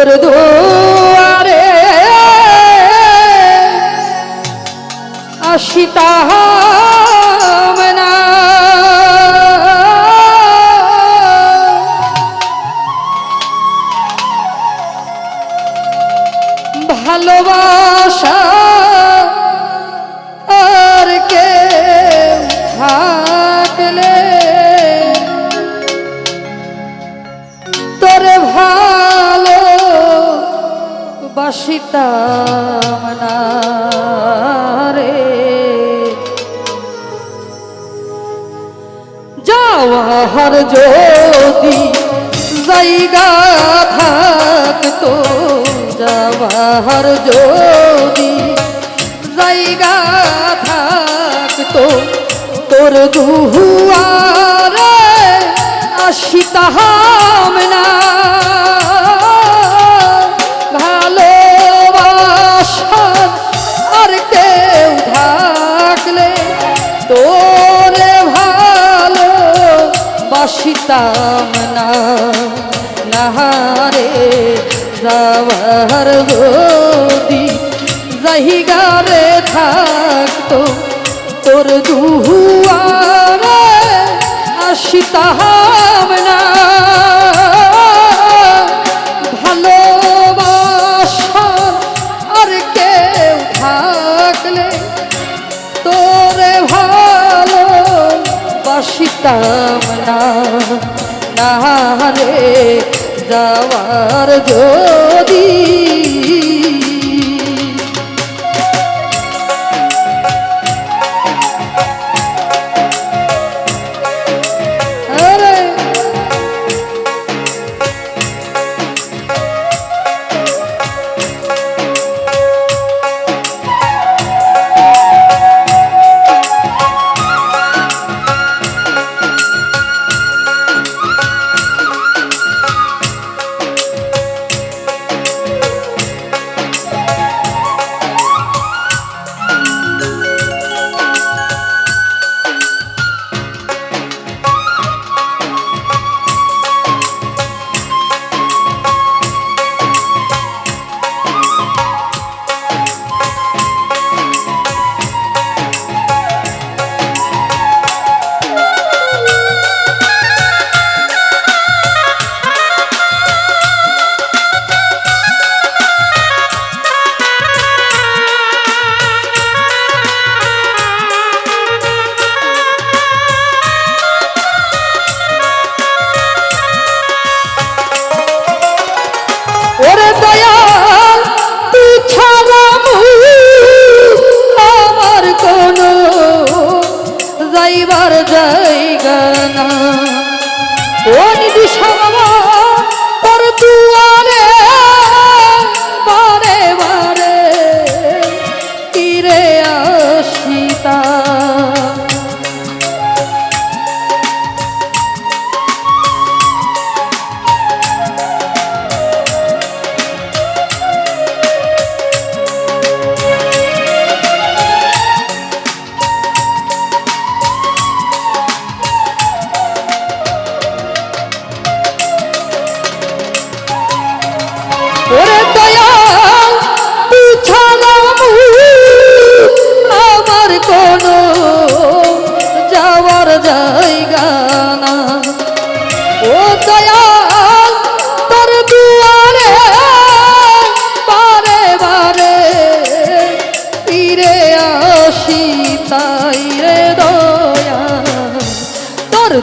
তোর দুয়ারে ভালোবাসা আর কে থাকলে বাসিতাম না রে যাওয়ার যদি জায়গা থাকতো যাওয়ার যদি জায়গা থাকতো, তোর দুয়ারে আসিতাম না বাসিতাম না নাহারে যাওয়ার যদি জাহিগারে থাকতো তোর দুহুয়ারে আসিতাম না বাসিতাম না না রে যাওয়ার যদি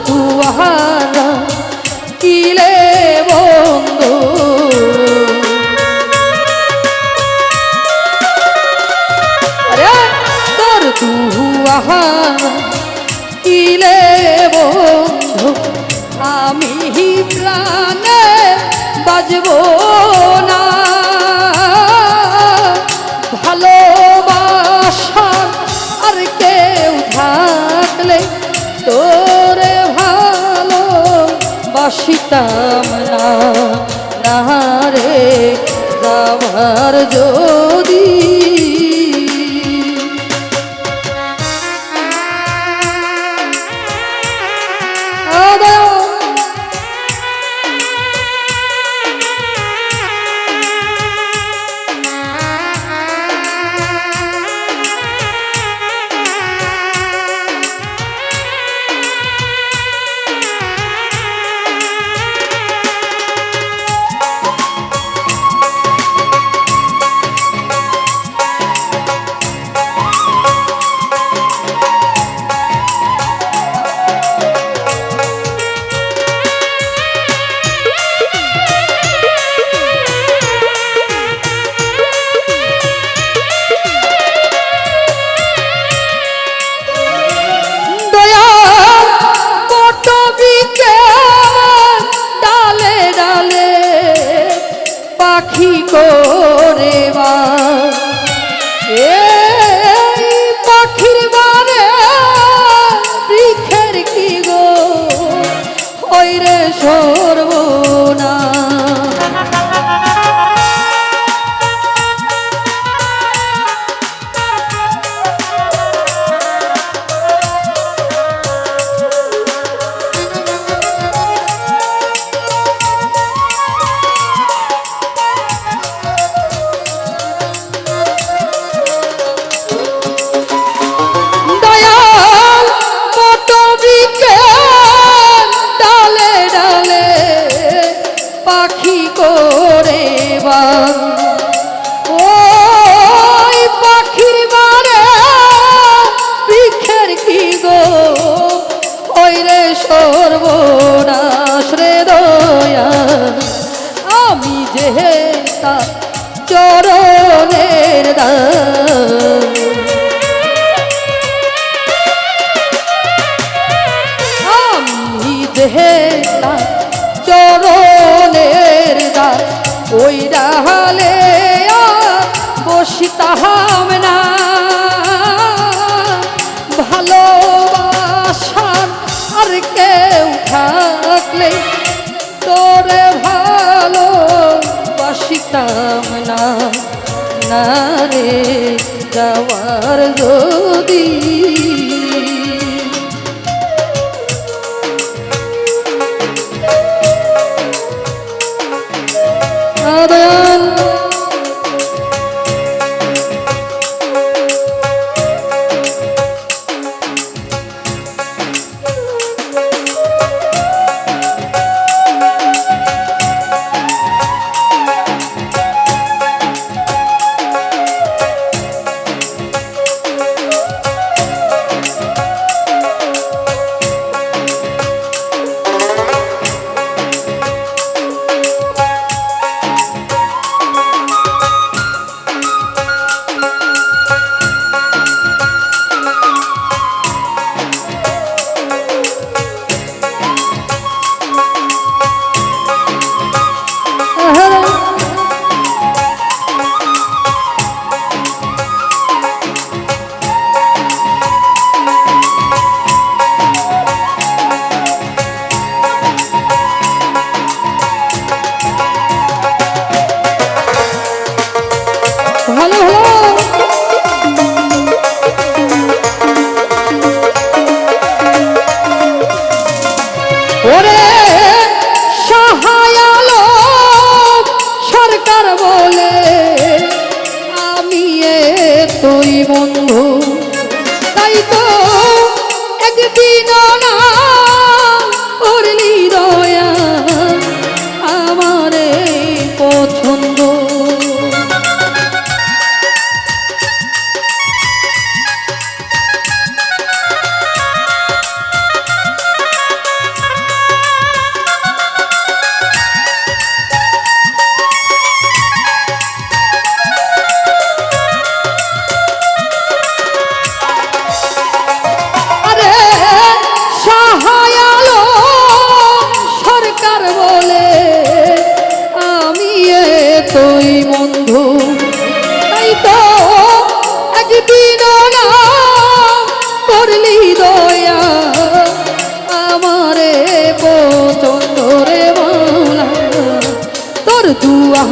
দুয়ারা কিলে বন্ধু? তোর দুয়ার কিলে বন্ধু? আমি প্রাণে বাজব বাসিতাম না। রে যাবার যদি আমি দেহে চরণের দাস ওই রাহালে বসিতাহাম না। ভালোবাসার আর কেউ থাকলে তোরে ভালো বাসিতাম না। না রে যাওয়ার যদি আদান no একদিন করলি দয়া। আমারে পছন্দ রে মাওলা তোর দুয়া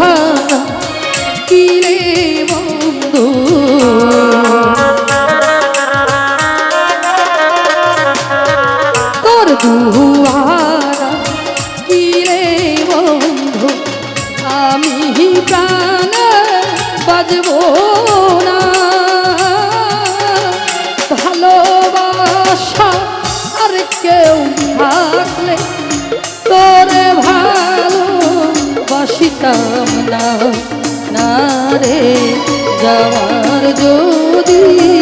যাওয়ার যদি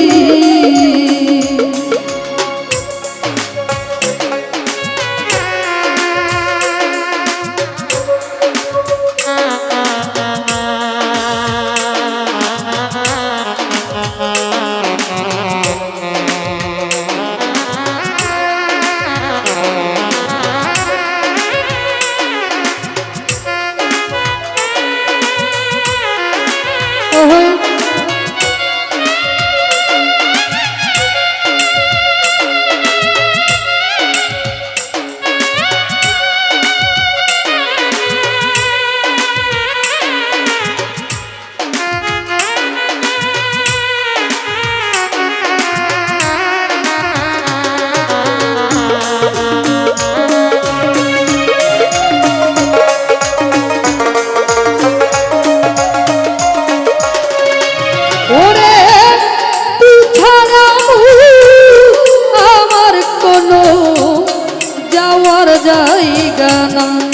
জয় গণ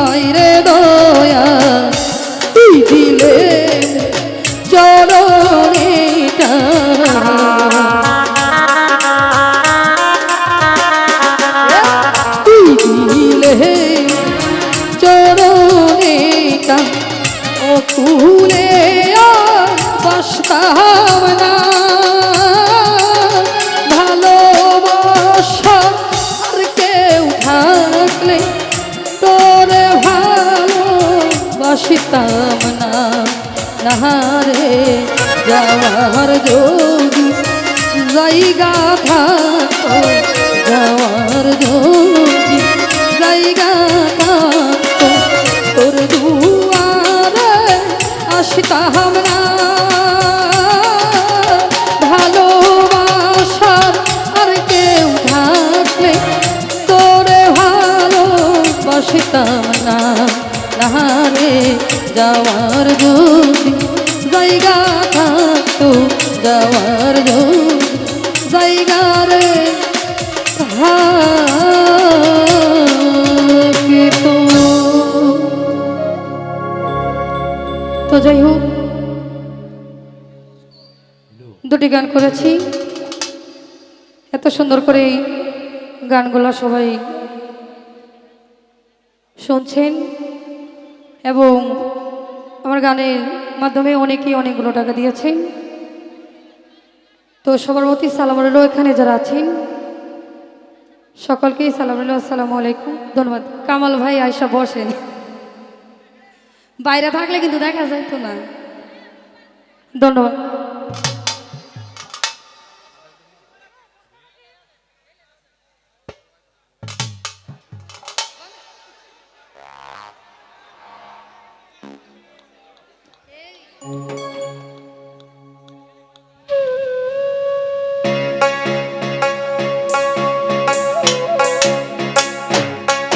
যাওয়ার যদি জায়গা থাকো যাওয়ার জায়গা তোর দুয়ারে আসতাম না। ভালোবাসার আর কেউ থাকলে তোরে ভালো বাসতাম না। নাহারে যাওয়ার যদি জায়গা থাকতো যাওয়ার যদি জায়গারে। তো যাই হোক, দুটি গান করেছি এত সুন্দর করে গানগুলো সবাই শুনছেন এবং আমার গানের মাধ্যমে অনেকেই অনেকগুলো টাকা দিয়েছেন তো সবার প্রতি সালাম এখানে যারা আছেন, সকলকেই সালাম রইল আসসালামু আলাইকুম। ধন্যবাদ। কামাল ভাই আয়সা বসেন। বাইরে থাকলে কিন্তু দেখা যায় তো না। ধন্যবাদ।